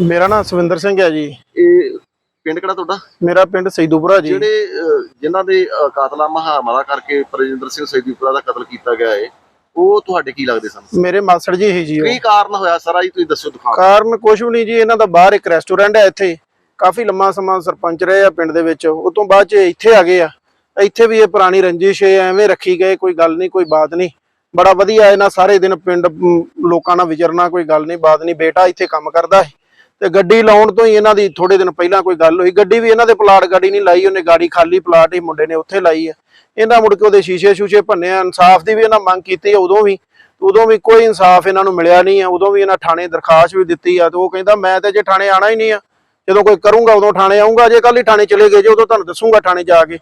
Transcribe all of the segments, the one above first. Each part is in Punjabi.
ਮੇਰਾ ਨਾਮ ਸਵਿੰਦਰ ਸਿੰਘ ਹੈ ਜੀ। ਇਹ ਪਿੰਡ ਕਿਹੜਾ ਤੁਹਾਡਾ? ਮੇਰਾ ਪਿੰਡ ਸੈਦੂਪੁਰਾ ਜੀ। ਜਿਹੜੇ ਅਹ, ਜਿਨ੍ਹਾਂ ਦੇ ਅਹ, ਕਾਤਲਾਮਾ ਹਮਲਾ ਕਰਕੇ ਪ੍ਰਜਿੰਦਰ ਸਿੰਘ ਸੈਦੀਪੁਰਾ ਦਾ ਕਤਲ ਕੀਤਾ ਗਿਆ ਹੈ ਉਹ ਤੁਹਾਡੇ ਕੀ ਲੱਗਦੇ ਸਨ? ਮੇਰੇ ਮਾਸੜ ਜੀ ਹੀ ਜੀ ਉਹ। ਕੀ ਕਾਰਨ ਹੋਇਆ ਸਾਰਾ? ਜੀ ਤੁਸੀਂ ਦੱਸੋ ਦਿਖਾ ਕਾਰਨ ਕੁਛ ਵੀ ਨਹੀਂ ਜੀ ਇਹਨਾਂ ਦਾ ਬਾਹਰ ਇੱਕ ਰੈਸਟੋਰੈਂਟ ਹੈ ਇੱਥੇ। ਕਾਫੀ ਲੰਮਾ ਸਮਾਂ ਸਰਪੰਚ ਰਹੇ ਆ ਪਿੰਡ ਦੇ ਵਿੱਚ। ਉਹ ਤੋਂ ਬਾਅਦ ਚ ਇੱਥੇ ਆ ਗਏ ਆ। ਇੱਥੇ ਵੀ ਇਹ ਪੁਰਾਣੀ ਰੰਜਿਸ਼ ਹੈ ਐਵੇਂ ਰੱਖੀ ਗਏ ਕੋਈ ਗੱਲ ਨਹੀਂ ਕੋਈ ਬਾਤ ਨਹੀਂ। ਬੜਾ ਵਧੀਆ ਇਹਨਾਂ ਸਾਰੇ ਦਿਨ ਪਿੰਡ ਮ, ਲੋਕਾਂ ਨਾਲ ਵਿਚਰਨਾ ਕੋਈ ਗੱਲ ਨਹੀਂ ਬਾਤ ਨਹੀਂ। ਬੇਟਾ ਇੱਥੇ ਕੰਮ ਕਰਦਾ ਹੈ ਤੇ ਗੱਡੀ ਲਾਉਣ ਤੋਂ ਹੀ ਇਹਨਾਂ ਦੀ ਥੋੜੇ ਦਿਨ ਪਹਿਲਾਂ ਕੋਈ ਗੱਲ ਹੋਈ। ਗੱਡੀ ਵੀ ਇਹਨਾਂ ਦੇ ਪਲਾਟ ਗਾੜੀ ਨਹੀਂ ਲਾਈ, ਉਹਨੇ ਗਾੜੀ ਖਾਲੀ ਪਲਾਟ ਹੀ ਮੁੰਡੇ ਨੇ ਉੱਥੇ ਲਾਈ ਹੈ ਇਹਨਾਂ ਮੁੜ ਕੇ ਉਹਦੇ ਸ਼ੀਸ਼ੇ ਸ਼ੂਸ਼ੇ ਭੰਨਿਆ ਇਨਸਾਫ ਦੀ ਵੀ ਇਹਨਾਂ ਮੰਗ ਕੀਤੀ ਹੈ ਉਦੋਂ ਵੀ ਉਦੋਂ ਵੀ ਕੋਈ ਇਨਸਾਫ ਇਹਨਾਂ ਨੂੰ ਮਿਲਿਆ ਨਹੀਂ ਆ। ਉਦੋਂ ਵੀ ਇਹਨਾਂ ਥਾਣੇ ਦਰਖਾਸਤ ਵੀ ਦਿੱਤੀ ਆ ਤੇ ਉਹ ਕਹਿੰਦਾ, ਮੈਂ ਤੇ ਜੇ ਥਾਣੇ ਆਣਾ ਹੀ ਨਹੀਂ ਆ। ਜਦੋਂ ਕੋਈ ਕਰੂੰਗਾ ਉਦੋਂ ਥਾਣੇ ਆਉਂਗਾ ਜੇ ਕੱਲ ਹੀ ਥਾਣੇ ਚਲੇ ਗਏ, ਜੇ ਉਦੋਂ ਤੁਹਾਨੂੰ ਦੱਸੂਗਾ ਥਾਣੇ ਜਾ ਕੇ।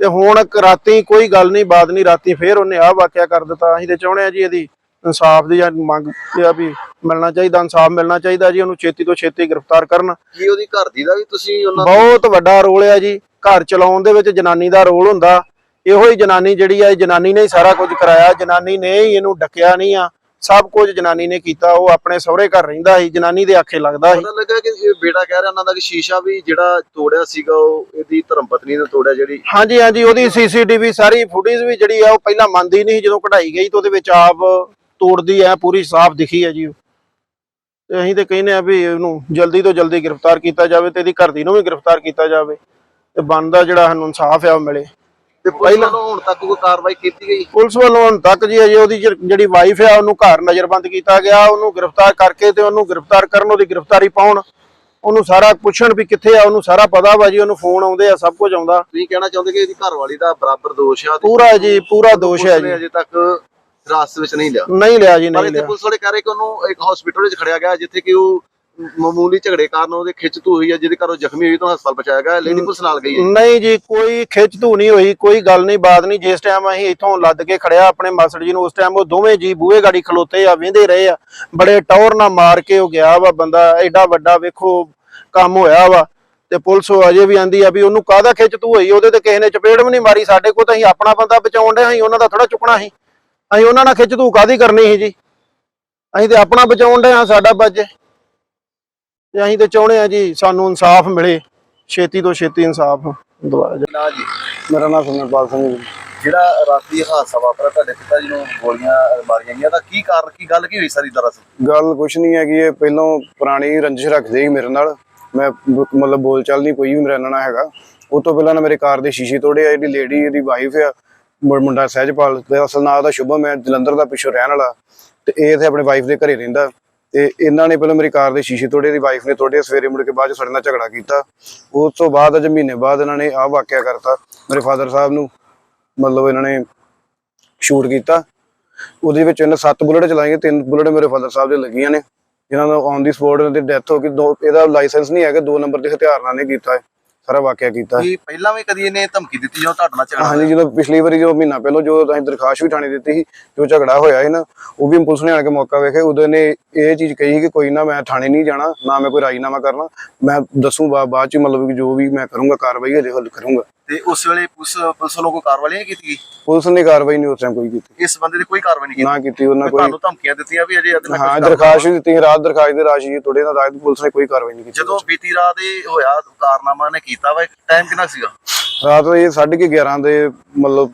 ਤੇ ਹੁਣ ਰਾਤੀ ਕੋਈ ਗੱਲ ਨਹੀਂ ਬਾਤ ਨਹੀਂ, ਰਾਤੀ ਫੇਰ ਉਹਨੇ ਆਹ ਵਾਕਿਆ ਕਰ ਦਿੱਤਾ। ਅਸੀਂ ਤੇ ਚਾਹੁੰਦੇ ਆ ਜੀ ਇਹਦੀ ਇਨਸਾਫ ਦੀ ਮੰਗ ਆ ਵੀ ਮਿਲਣਾ ਚਾਹੀਦਾ ਇਨਸਾਫ ਮਿਲਣਾ ਚਾਹੀਦਾ ਜੀ ਉਹਨੂੰ ਛੇਤੀ ਤੋਂ ਛੇਤੀ ਗ੍ਰਿਫਤਾਰ ਕਰਨ। ਕੀ ਉਹਦੀ ਘਰ ਦੀ ਦਾ ਵੀ ਤੁਸੀਂ ਉਹਨਾਂ ਬਹੁਤ ਵੱਡਾ ਰੋਲ ਹੈ ਜੀ ਘਰ ਚਲਾਉਣ ਦੇ ਵਿੱਚ ਜਨਾਨੀ ਦਾ ਰੋਲ ਹੁੰਦਾ। ਇਹੋ ਹੀ ਜਨਾਨੀ ਜਿਹੜੀ ਆ ਜਨਾਨੀ ਨੇ ਹੀ ਸਾਰਾ ਕੁਝ ਕਰਾਇਆ ਜਨਾਨੀ ਨੇ ਹੀ ਇਹਨੂੰ ਡੱਕਿਆ ਨਹੀਂ ਆ। ਸਭ ਕੁਝ ਜਨਾਨੀ ਨੇ ਕੀਤਾ ਉਹ ਆਪਣੇ ਸਹੁਰੇ ਘਰ ਰਹਿੰਦਾ ਸੀ ਜਨਾਨੀ ਦੇ ਆਖੇ ਲੱਗਦਾ ਸੀ। ਪਤਾ ਲੱਗਾ ਕਿ ਇਹ ਬੇਟਾ ਕਹਿ ਰਿਹਾ ਉਹਨਾਂ ਦਾ ਕਿ ਸ਼ੀਸ਼ਾ ਵੀ ਜਿਹੜਾ ਤੋੜਿਆ ਸੀਗਾ ਉਹ ਇਹਦੀ ਧਰਮ ਪਤਨੀ ਨੇ ਤੋੜਿਆ ਜਿਹੜੀ ਹਾਂਜੀ ਹਾਂਜੀ ਉਹਦੀ ਸੀਸੀਟੀਵੀ ਸਾਰੀ ਫੁਟੇਜ ਵੀ ਜਿਹੜੀ ਆ ਉਹ ਪਹਿਲਾਂ ਮੰਨਦੀ ਨਹੀਂ ਜਦੋਂ ਕਢਾਈ ਗਈ ਤਾਂ ਉਹਦੇ ਵਿੱਚ ਆਪ ਤੋੜਦੀ ਆ ਪੂਰੀ ਸਾਫ਼ ਦਿਖੀ ਹੈ ਜੀ। ਤੇ ਅਸੀਂ ਤੇ ਕਹਿੰਦੇ ਆ ਵੀ ਇਹਨੂੰ ਜਲਦੀ ਤੋਂ ਜਲਦੀ ਗ੍ਰਿਫਤਾਰ ਕੀਤਾ ਜਾਵੇ ਤੇ ਇਹਦੀ ਘਰ ਦੀ ਨੂੰ ਵੀ ਗ੍ਰਿਫਤਾਰ ਕੀਤਾ ਜਾਵੇ। ਤੇ ਬਣਦਾ ਜਿਹੜਾ ਸਾਨੂੰ ਇਨਸਾਫ ਆ ਉਹ ਮਿਲੇ। ਤੇ ਪਹਿਲਾਂ ਹੁਣ ਤੱਕ ਕੋਈ ਕਾਰਵਾਈ ਕੀਤੀ ਗਈ? ਪੁਲਿਸ ਵੱਲੋਂ ਹੁਣ ਤੱਕ ਜੀ ਅਜੇ ਉਹਦੀ ਜਿਹੜੀ- ਵਾਈਫ ਆ ਉਹਨੂੰ ਘਰ ਨਜ਼ਰਬੰਦ ਕੀਤਾ ਗਿਆ। ਉਹਨੂੰ ਗ੍ਰਿਫਤਾਰ ਕਰਕੇ ਤੇ ਉਹਨੂੰ ਗ੍ਰਿਫਤਾਰ ਕਰਨ ਉਹਦੀ ਗ੍ਰਿਫਤਾਰੀ ਪਾਉਣ। ਉਹਨੂੰ ਸਾਰਾ ਪੁੱਛਣ ਵੀ ਕਿੱਥੇ ਆ ਉਹਨੂੰ ਸਾਰਾ ਪਤਾ ਵਾ ਜੀ ਉਹਨੂੰ ਫੋਨ ਆਉਂਦੇ ਆ ਸਭ ਕੁਝ ਆਉਂਦਾ। ਤੁਸੀਂ ਕਹਿਣਾ ਚਾਹੁੰਦੇ ਕਿ ਇਹਦੀ ਘਰਵਾਲੀ ਦਾ ਬਰਾਬਰ ਦੋਸ਼ ਆ? ਪੂਰਾ ਜੀ ਪੂਰਾ ਦੋਸ਼ ਹੈ ਜੀ। ਅਜੇ ਤੱਕ ਹਿਰਾਸਤ ਵਿੱਚ ਨਹੀਂ ਲਿਆ। ਨਹੀਂ ਲਿਆ ਜੀ ਪਰ ਨਹੀਂ ਇੱਥੇ ਲਿਆ। ਪੁਲਿਸ ਵਾਲੇ ਕਹਿ ਰਹੇ ਕਿ ਉਹਨੂੰ ਇੱਕ ਹਸਪੀਟਲ ਵਿੱਚ ਖੜਿਆ ਗਿਆ ਜਿੱਥੇ ਕਿ ਉਹ ਮਾਮੂਲੀ ਝਗੜੇ ਕਾਰਨ ਉਹਦੇ ਖਿੱਚ ਧੂ ਹੋਈ ਹੈ ਜਿਹਦੇ ਕਾਰਨ ਉਹ ਜ਼ਖਮੀ ਹੋਈ ਤਾਂ ਹਸਪਤਾਲ ਪਹੁੰਚਾਇਆ ਗਿਆ। ਲੇਡੀ ਪੁਲਿਸ ਨਾਲ ਗਈ ਹੈ। ਨਹੀਂ ਜੀ ਕੋਈ ਖਿੱਚ ਧੂ ਨਹੀਂ ਹੋਈ ਕੋਈ ਗੱਲ ਨਹੀਂ ਬਾਤ ਨਹੀਂ। ਜਿਸ ਟਾਈਮ ਅਸੀਂ ਇੱਥੋਂ ਲੱਦ ਕੇ ਖੜਿਆ ਆਪਣੇ ਮਾਸੜ ਜੀ ਨੂੰ ਉਸ ਟਾਈਮ ਉਹ ਦੋਵੇਂ ਜੀ ਬੂਹੇ ਗਾੜੀ ਖਲੋਤੇ ਆ ਵੇਂਦੇ ਰਹੇ ਆ। ਬੜੇ ਟੌਰ ਨਾਲ ਮਾਰ ਕੇ ਉਹ ਗਿਆ ਵਾ ਬੰਦਾ ਐਡਾ ਵੱਡਾ ਵੇਖੋ ਕੰਮ ਹੋਇਆ ਵਾ। ਤੇ ਪੁਲਿਸ ਉਹ ਅਜੇ ਵੀ ਆਂਦੀ ਆ ਵੀ ਉਹਨੂੰ ਕਾਹਦਾ ਖਿੱਚ ਧੂ ਹੋਈ? ਉਹਦੇ ਤੇ ਕਿਸੇ ਨੇ ਚਪੇੜ ਵੀ ਨਹੀਂ ਮਾਰੀ। ਸਾਡੇ ਕੋਲ ਤਾਂ ਅਸੀਂ ਆਪਣਾ ਬੰਦਾ ਬਚਾਉਣ ਦੇ ਅਸੀਂ ਉਹਨਾਂ ਦਾ ਥੋੜਾ ਚੁੱਕਣਾ ਸੀ। ਅਸੀਂ ਉਹਨਾਂ ਨਾਲ ਖਿੱਚ ਧੂ ਕਾਦੀ ਕਰਨੀ ਸੀ ਜੀ? ਅਸੀਂ ਤੇ ਆਪਣਾ ਬਚਾਉਣ ਦੇ ਹਾਂ ਸਾਡਾ ਬਚੇ ਤੇ ਅਸੀਂ ਤੇ ਚਾਹੁੰਦੇ ਆ ਜੀ ਸਾਨੂੰ ਇਨਸਾਫ ਮਿਲੇ ਛੇਤੀ ਤੋਂ ਛੇਤੀ ਇਨਸਾਫ ਦਵਾਇਆ ਜਾਵੇ ਜੀ। ਮੇਰਾ ਨਾਮ ਸੁਮਰਪਾਲ ਸਿੰਘ ਜੀ। ਜਿਹੜਾ ਰਾਤੀ ਹਾਦਸਾ ਵਾਪਰਿਆ ਤੁਹਾਡੇ ਪਿਤਾ ਜੀ ਨੂੰ ਗੋਲੀਆਂ ਮਾਰੀਆਂ ਗਈਆਂ ਤਾਂ ਕੀ ਕਾਰਨ ਕੀ ਗੱਲ ਕੀ ਹੋਈ ਸਾਰੀ ਦਰਅਸਲ? ਗੱਲ ਕੁਛ ਨਹੀਂ ਹੈਗੀ ਇਹ ਪਹਿਲਾਂ ਪੁਰਾਣੀ ਰੰਜਿਸ਼ ਰੱਖਦੇ ਸੀ ਮੇਰੇ ਨਾਲ। ਮੈਂ ਮਤਲਬ ਬੋਲ ਚਾਲ ਨਹੀਂ ਕੋਈ ਵੀ ਮੇਰੇ ਨਾਲ ਨਾ ਹੈਗਾ। ਉਹ ਤੋਂ ਪਹਿਲਾਂ ਨਾ ਮੇਰੇ ਕਾਰ ਦੇ ਸ਼ੀਸ਼ੇ ਤੋੜੇ ਆ ਜਿਹੜੀ ਲੇਡੀ ਇਹਦੀ ਵਾਈਫ ਆ। ਮੁੰਡਾ ਸਹਿਜਪਾਲ ਤੇ ਅਸਲ ਨਾਂ ਉਹਦਾ ਸ਼ੁਭਮ ਹੈ, ਜਲੰਧਰ ਦਾ ਪਿੱਛੋਂ ਰਹਿਣ ਵਾਲਾ। ਤੇ ਇਹ ਇੱਥੇ ਆਪਣੀ ਵਾਈਫ ਦੇ ਘਰੇ ਰਹਿੰਦਾ। ਤੇ ਇਹਨਾਂ ਨੇ ਪਹਿਲਾਂ ਮੇਰੀ ਕਾਰ ਦੇ ਸ਼ੀਸ਼ੇ ਤੋੜੇ, ਇਹਦੀ ਵਾਈਫ ਨੇ ਤੋੜੇ ਸਵੇਰੇ ਮੁੜ ਕੇ ਬਾਅਦ ਚ ਸਾਡੇ ਨਾਲ ਝਗੜਾ ਕੀਤਾ। ਉਸ ਤੋਂ ਬਾਅਦ ਅਜ ਮਹੀਨੇ ਬਾਅਦ ਇਹਨਾਂ ਨੇ ਆਹ ਵਾਕਿਆ ਕਰਤਾ, ਮੇਰੇ ਫਾਦਰ ਸਾਹਿਬ ਨੂੰ, ਮਤਲਬ ਇਹਨਾਂ ਨੇ ਸ਼ੂਟ ਕੀਤਾ। ਉਹਦੇ ਵਿੱਚ ਇਹਨੇ ਸੱਤ ਬੁਲਟ ਚਲਾਈਆਂ, ਤਿੰਨ ਬੁਲਟ ਮੇਰੇ ਫਾਦਰ ਸਾਹਿਬ ਦੇ ਲੱਗੀਆਂ ਨੇ। ਜਿਨ੍ਹਾਂ ਦਾ ਔਨ ਦੀ ਸਪੋਟ ਤੇ ਡੈਥ ਹੋ ਗਈ। ਦੋ ਇਹਦਾ ਲਾਇਸੈਂਸ ਨਹੀਂ ਹੈਗਾ, ਦੋ ਨੰਬਰ ਦੇ ਹਥਿਆਰ ਨਾਲ ਨੇ ਕੀਤਾ ਹੈ। ਸਾਰਾ ਵਾਕਿਆ ਕੀਤਾ। ਕੀ ਪਹਿਲਾਂ ਵੀ ਕਦੀ ਇਹਨੇ ਧਮਕੀ ਦਿੱਤੀ ਜੋ ਤੁਹਾਡੇ ਨਾਲ ਝਗੜਾ ਹਾਂਜੀ ਜਦੋਂ ਪਿਛਲੀ ਵਾਰੀ ਜੋ ਮਹੀਨਾ ਪਹਿਲਾਂ ਜੋ ਅਸੀਂ ਦਰਖਾਸਤ ਵੀ ਥਾਣੇ ਦਿੱਤੀ ਸੀ ਜੋ ਝਗੜਾ ਹੋਇਆ ਸੀ ਨਾ ਉਹ ਵੀ ਪੁਲਿਸ ਨੇ ਆਣ ਕੇ ਮੌਕਾ ਵੇਖਿਆ। ਉਦੋਂ ਨੇ ਇਹ ਚੀਜ਼ ਕਹੀ ਕਿ ਕੋਈ ਨਾ ਮੈਂ ਥਾਣੇ ਨਹੀਂ ਜਾਣਾ ਨਾ ਮੈਂ ਕੋਈ ਰਾਜੀਨਾਮਾ ਕਰਨਾ। ਮੈਂ ਦੱਸੂ ਬਾਅਦ ਚ ਮਤਲਬ ਜੋ ਵੀ ਮੈਂ ਕਰੂੰਗਾ ਕਾਰਵਾਈ ਹਜੇ ਹੱਲ ਕਰੂੰਗਾ। ਤੇ ਉਸ ਵੇਲੇ ਪੁਲਿਸ ਪੁਲਿਸ ਵੱਲੋਂ ਕੋਈ ਕਾਰਵਾਈ ਨਹੀਂ ਕੀਤੀ ਗਈ? ਪੁਲਿਸ ਨੇ ਕਾਰਵਾਈ ਨਹੀਂ ਉਸ ਟਾਈਮ ਕੋਈ ਕੀਤੀ। ਇਸ ਬੰਦੇ ਦੀ ਕੋਈ ਕਾਰਵਾਈ ਨਹੀਂ ਕੀਤੀ? ਨਾ ਕੀਤੀ ਉਹਨਾਂ ਕੋਈ ਤੁਹਾਨੂੰ ਧਮਕੀਆਂ ਦਿੱਤੀਆਂ ਵੀ ਅਜੇ ਹਾਂ ਦਰਖਾਸਤ ਵੀ ਦਿੱਤੀ ਰਾਤ ਦਰਖਾਸਤ ਦੇ ਰਾਸ਼ੀ ਥੋੜੇ ਨਾਲ ਰਾਤ ਪੁਲਿਸ ਨੇ ਕੋਈ ਕਾਰਵਾਈ ਨਹੀਂ ਕੀਤੀ। ਜਦੋਂ ਬੀਤੀ ਰਾਤ ਇਹ ਹੋਇਆ ਕਾਰਨਾਮਾ ਨੇ ਕੀਤਾ ਵਾ ਟਾਈਮ ਕਿੰਨਾ ਸੀਗਾ? ਰਾਤ ਇਹ 11:30 ਦੇ ਮਤਲਬ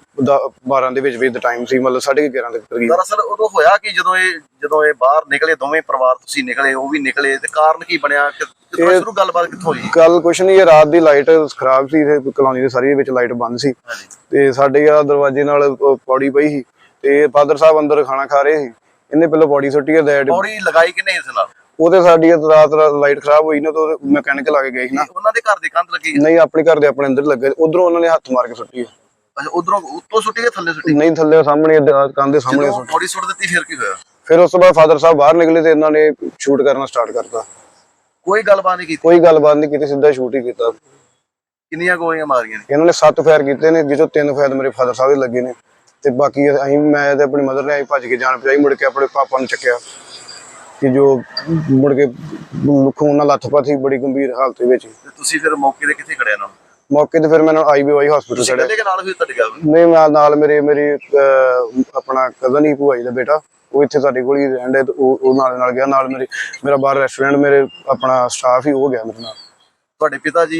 12 ਦੇ ਵਿੱਚ ਵਿੱਚ ਦਾ ਟਾਈਮ ਸੀ ਮਤਲਬ 11:30 ਦੇ ਕਰੀਬ। ਦਰਅਸਲ ਉਦੋਂ ਹੋਇਆ ਕਿ ਜਦੋਂ ਇਹ ਜਦੋਂ ਇਹ ਬਾਹਰ ਨਿਕਲੇ ਦੋਵੇਂ ਪਰਿਵਾਰ ਤੁਸੀਂ ਨਿਕਲੇ ਉਹ ਵੀ ਨਿਕਲੇ ਤੇ ਕਾਰਨ ਕੀ ਬਣਿਆ? ਕਿ- ਕਿੱਥੋਂ ਸ਼ੁਰੂ ਗੱਲਬਾਤ ਕਿੱਥੋਂ ਹੋਈ? ਕੱਲ ਕੁਛ ਨਹੀਂ ਇਹ ਰਾਤ ਦੀ ਲਾਈਟ ਖਰਾਬ ਸੀ ਤੇ ਕਲੋਨੀ ਦੇ ਸਾਰੀ ਵਿੱਚ ਲਾਈਟ ਬੰਦ ਸੀ। ਤੇ ਸਾਡੇ ਆ ਦਰਵਾਜ਼ੇ ਨਾਲ ਪੌੜੀ ਪਈ ਸੀ ਤੇ ਫਾਦਰ ਸਾਹਿਬ ਅੰਦਰ ਖਾਣਾ ਖਾ ਰਹੇ ਸੀ। ਇਹਨੇ ਪਹਿਲਾਂ ਪੌੜੀ ਸੁੱਟੀ ਹੈ ਡੈਡ ਪੌੜੀ ਲਗਾਈ ਕਿ ਨਹੀਂ ਇਸ ਨਾਲ? ਉਹਦੇ ਸਾਡੀ ਰਾਤ ਲਾਈਟ ਖਰਾਬ ਹੋਈ ਨਾ ਤਾਂ ਮੈਕੈਨਿਕ ਲਾ ਕੇ ਗਏ ਸੀ ਨਾ। ਉਹਨਾਂ ਦੇ ਘਰ ਦੀ ਕੰਧ ਲੱਗੀ। ਨਹੀਂ ਆਪਣੇ ਘਰ ਦੇ ਆਪਣੇ ਅੰਦਰ ਲੱਗੇ। ਉਧਰੋਂ ਉਹਨਾਂ ਨੇ ਹੱਥ ਮਾਰ ਕੇ ਸੁੱਟੀ। ਅੱਛਾ ਉਧਰੋਂ ਉੱਤੋਂ ਸੁੱਟੀ ਕੇ ਥੱਲੇ ਸੁੱਟੀ? ਨਹੀਂ ਥੱਲੇ ਸਾਹਮਣੇ ਦੇ ਸਾਹਮਣੇ ਸੁੱਟੀ ਪੌੜੀ ਸੁੱਟ ਦਿੱਤੀ ਫਿਰ ਕੀ ਹੋਇਆ? ਫਿਰ ਉਸ ਤੋਂ ਬਾਅਦ ਫਾਦਰ ਸਾਹਿਬ ਬਾਹਰ ਨਿਕਲੇ ਤੇ ਇਹਨਾਂ ਨੇ ਸ਼ੂਟ ਕਰਨਾ ਸਟਾਰਟ ਕਰਤਾ। ਕੋਈ ਗੱਲਬਾਤ ਨਹੀਂ ਕੀਤੀ? ਕੋਈ ਗੱਲਬਾਤ ਨਹੀਂ ਕੀਤੀ ਸਿੱਧਾ ਸ਼ੂਟ ਹੀ ਕੀਤਾ। ਕਿੰਨੀਆਂ ਗੋਲੀਆਂ ਮਾਰੀਆਂ ਨੇ? ਇਹਨਾਂ ਨੇ ਸੱਤ ਫਾਇਰ ਕੀਤੇ ਨੇ ਜਿਹਚੋਂ ਤਿੰਨ ਫਾਇਰ ਮੇਰੇ ਫਾਦਰ ਸਾਹਿਬ ਦੇ ਲੱਗੇ ਨੇ। ਤੇ ਬਾਕੀ ਅਸੀਂ ਮੈਂ ਤੇ ਆਪਣੀ ਮਦਰ ਨੇ ਅਸੀਂ ਭੱਜ ਕੇ ਜਾਣ ਪਈ ਮੁੜ ਕੇ ਆਪਣੇ ਪਾਪਾ ਨੂੰ ਚੱਕਿਆ। ਕਿ ਜੋ ਮੁੜ ਕੇ ਖੂਨ ਨਾਲ ਲੱਥਪੱਥ ਸੀ ਬੜੀ ਗੰਭੀਰ ਹਾਲਤ ਵਿੱਚ। ਤੇ ਤੁਸੀਂ ਫਿਰ ਮੌਕੇ ਤੇ ਕਿੱਥੇ ਖੜਿਆ ਨਾ ਮੌਕੇ ਤੇ ਫਿਰ ਮੈਨੂੰ ਆਈਬੀਵਾਈ ਹਸਪੀਟਲ ਤੁਸੀਂ ਛੱਡਿਆ ਕਹਿੰਦੇ ਕਿ ਨਾਲ ਵੀ ਤੁਹਾਡੇ ਗਿਆ ਨਹੀਂ ਨਾਲ ਨਾਲ ਮੇਰੇ ਮੇਰੇ ਅਹ, ਆਪਣਾ ਕਜ਼ਨ ਹੀ ਭੂਆ ਜੀ ਦਾ ਬੇਟਾ ਉਹ ਇੱਥੇ ਸਾਡੇ ਕੋਲ ਹੀ ਰਹਿੰਦਾ ਤੇ ਉਹ ਉਹ ਨਾਲ ਨਾਲ ਗਿਆ ਨਾਲ ਮੇਰੇ ਮੇਰਾ ਬਾਹਰ ਰੈਸਟੋਰੈਂਟ ਮੇਰੇ ਆਪਣਾ ਸਟਾਫ ਹੀ ਉਹ ਗਿਆ ਮੇਰੇ ਨਾਲ। ਤੁਹਾਡੇ ਪਿਤਾ ਜੀ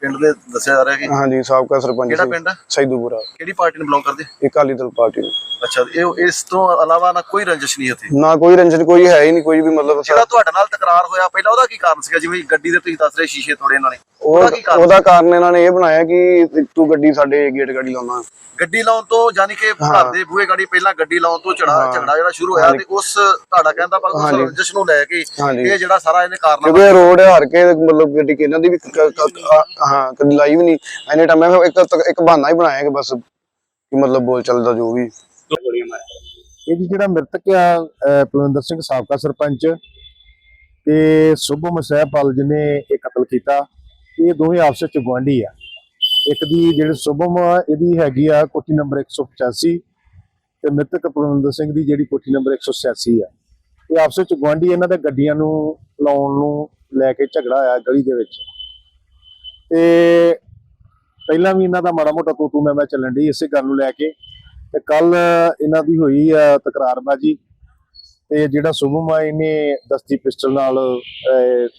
ਪਿੰਡ ਦੇ ਦੱਸਿਆ ਜਾ ਰਿਹਾ ਕਿ ਹਾਂਜੀ ਸਾਬਕਾ ਸਰਪੰਚ ਕਿਹੜਾ ਪਿੰਡ ਸੈਦੂਪੁਰਾ। ਕਿਹੜੀ ਪਾਰਟੀ ਨੂੰ ਬਿਲੋਂਗ ਕਰਦੇ? ਇਹ ਅਕਾਲੀ ਦਲ ਪਾਰਟੀ ਨੂੰ। ਅੱਛਾ ਇਹ ਇਸ ਤੋਂ ਇਲਾਵਾ ਨਾ ਕੋਈ ਰੰਜਿਸ਼ ਨਹੀਂ ਇੱਥੇ ਨਾ ਕੋਈ ਰੰਜਨ ਕੋਈ ਹੈ ਹੀ ਨਹੀਂ ਕੋਈ ਵੀ ਮਤਲਬ ਜਿਹੜਾ ਤੁਹਾਡੇ ਨਾਲ ਤਕਰਾਰ ਹੋਇਆ ਪਹਿਲਾਂ ਉਹਦਾ ਕੀ ਕਾਰਨ ਸੀਗਾ? ਜਿਵੇਂ ਗੱਡੀ ਦੇ ਤੁਸੀਂ ਦੱਸ ਰਹੇ ਸ਼ੀਸ਼ੇ ਤੋੜੇ ਇਹਨਾਂ ਨੇ। ਉਹ ਉਹਦਾ ਕੀ ਕਾਰਨ ਉਹਦਾ ਕਾਰਨ ਇਹਨਾਂ ਨੇ ਇਹ ਬਣਾਇਆ ਕਿ ਤੂੰ ਗੱਡੀ ਸਾਡੇ ਗੇਟ ਗੱਡੀ ਲਾਉਣਾ। ਗੱਡੀ ਲਾਉਣ ਤੋਂ ਯਾਨੀ ਕਿ ਘਰ ਦੇ ਬੂਹੇ ਗਾੜੀ ਪਹਿਲਾਂ ਗੱਡੀ ਲਾਉਣ ਤੋਂ ਝੜਾ ਝਗੜਾ ਜਿਹੜਾ ਸ਼ੁਰੂ ਹੋਇਆ ਤੇ ਉਸ ਤੁਹਾਡਾ ਕਹਿੰਦਾ ਪਰ ਉਸ ਰੰਜਿਸ਼ ਨੂੰ ਲੈ ਕੇ। ਇਹ ਜਿਹੜਾ ਸਾਰਾ ਇਹਨੇ ਕਾਰਨ ਕਿਉਂਕਿ ਰੋਡ ਹਰ ਕੇ ਮਤਲਬ ਗੱਡੀ ਕਿ ਇਹਨਾਂ ਦੀ ਵੀ ਕ- ਕ- ਕ- ਹਾਂ, ਕਦੀ ਲਾਈ ਨਹੀਂ। ਐਨੇ ਟਾਈਮ ਮੈਂ ਇੱਕ ਇੱਕ ਬਹਾਨਾ ਹੀ ਬਣਾਇਆ ਕਿ ਬਸ ਕਿ ਮਤਲਬ ਬੋਲ ਚੱਲਦਾ ਜੋ ਵੀ। ਇਹ ਜੀ ਜਿਹੜਾ ਮ੍ਰਿਤਕ ਆ ਅਹ ਪਲਵਿੰਦਰ ਸਿੰਘ ਸਾਬਕਾ ਸਰਪੰਚ ਤੇ ਸੁਭਮ ਸਹਿਪਾਲ ਜਿਹਨੇ ਇਹ ਕਤਲ ਕੀਤਾ, ਇਹ ਦੋਵੇਂ ਆਪਸ ਵਿੱਚ ਗੁਆਂਢੀ ਆ। ਇੱਕ ਦੀ ਜਿਹੜੀ ਸੁਭਮ ਆ, ਇਹਦੀ ਹੈਗੀ ਆ ਕੋਠੀ ਨੰਬਰ 185 ਤੇ ਮ੍ਰਿਤਕ ਪਲਵਿੰਦਰ ਸਿੰਘ ਦੀ ਜਿਹੜੀ ਕੋਠੀ ਨੰਬਰ 186 ਆ। ਇਹ ਆਪਸ ਵਿੱਚ ਗੁਆਂਢੀ ਇਹਨਾਂ ਦੇ ਗੱਡੀਆਂ ਨੂੰ ਲਾਉਣ ਨੂੰ ਲੈ ਕੇ ਝਗੜਾ ਹੋਇਆ ਗਲੀ ਦੇ ਵਿੱਚ। ਤੇ ਪਹਿਲਾਂ ਵੀ ਇਹਨਾਂ ਦਾ ਮਾੜਾ ਮੋਟਾ ਤੂੰ ਤੂੰ ਮੈਂ ਮੈਂ ਚੱਲਣ ਦੀ ਇਸੇ ਗੱਲ ਨੂੰ ਲੈ ਕੇ। ਤੇ ਕੱਲ ਇਹਨਾਂ ਦੀ ਹੋਈ ਆ ਤਕਰਾਰਬਾਜੀ। ਤੇ ਜਿਹੜਾ ਸੁਭਮ ਆ ਇਹਨੇ ਦਸਤੀ ਪਿਸਟਲ ਨਾਲ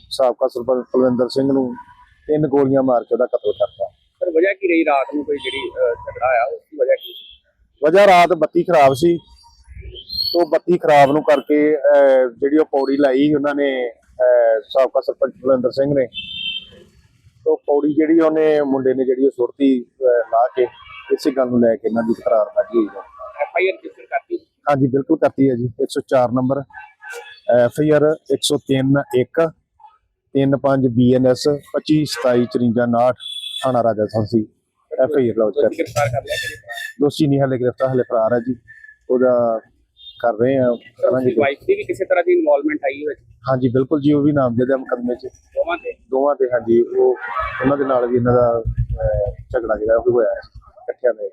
ਸਾਬਕਾ ਸਰਪੰਚ ਕੁਲਵਿੰਦਰ ਸਿੰਘ ਨੂੰ ਤਿੰਨ ਗੋਲੀਆਂ ਮਾਰ ਕੇ ਉਹਦਾ ਕਤਲ ਕਰਤਾ ਸਰ ਵਜ੍ਹਾ ਕੀ ਰਹੀ ਰਾਤ ਨੂੰ ਕੋਈ ਜਿਹੜੀ ਝਗੜਾ ਆਇਆ ਉਸ ਦੀ ਵਜ੍ਹਾ ਕੀ ਸੀ? ਵਜ੍ਹਾ ਰਾਤ ਬੱਤੀ ਖਰਾਬ ਸੀ। ਤੋਂ ਬੱਤੀ ਖਰਾਬ ਨੂੰ ਕਰਕੇ ਜਿਹੜੀ ਉਹ ਪੌੜੀ ਲਾਈ ਉਹਨਾਂ ਨੇ ਸਾਬਕਾ ਸਰਪੰਚ ਕੁਲਵਿੰਦਰ ਸਿੰਘ ਨੇ। ਤੋਂ ਪੌੜੀ ਜਿਹੜੀ ਉਹਨੇ ਮੁੰਡੇ ਨੇ ਜਿਹੜੀ ਉਹ ਅਹ, ਲਾ ਕੇ ਇਸੇ ਗੱਲ ਨੂੰ ਲੈ ਕੇ ਇਹਨਾਂ ਦੀ ਤਕਰਾਰਬਾਜੀ ਹੋਈ ਹੈ। ਐਫ ਆਈ ਆਰ ਰਜਿਸਟਰ ਕਰਤੀ। ਹਾਂਜੀ ਬਿਲਕੁਲ ਕਰਤੀ ਹੈ ਜੀ। 104 number. F I R 103 1 35 BNS 25 27 54 59 ਥਾਣਾ Raja Sansi F I R lodge ਦੋਸ਼ੀ ਕਰ ਗ੍ਰਿਫਤਾਰ ਕਰ ਲਿਆ ਕਿਹੜੇ ਤਰ੍ਹਾਂ ਦੋਸ਼ੀ ਨਹੀਂ ਹਲੇ ਗ੍ਰਿਫਤਾਰ ਹਲੇ ਫਰਾਰ ਹੈ ਜੀ। ਉਹਦਾ ਕਰ ਰਹੇ ਆ ਕਰਾਂਗੇ। ਵਾਈਫ ਦੀ ਵੀ ਕਿਸੇ ਤਰ੍ਹਾਂ ਦੀ ਇਨਵੋਲਵਮੈਂਟ ਆਈ ਵਿੱਚ ਹਾਂਜੀ ਬਿਲਕੁਲ ਜੀ ਉਹ ਵੀ ਨਾਮਜ਼ਦ ਹੈ ਮੁਕੱਦਮੇ 'ਚ। ਦੋਵਾਂ ਦੇ? ਦੋਵਾਂ ਦੇ ਹਾਂਜੀ ਉਹ ਉਹਨਾਂ ਦੇ ਨਾਲ ਵੀ ਇਹਨਾਂ ਦਾ ਅਹ, ਝਗੜਾ ਜਿਹੜਾ ਉਹ ਹੋਇਆ ਹੈ ਇਕੱਠਿਆਂ ਦਾ।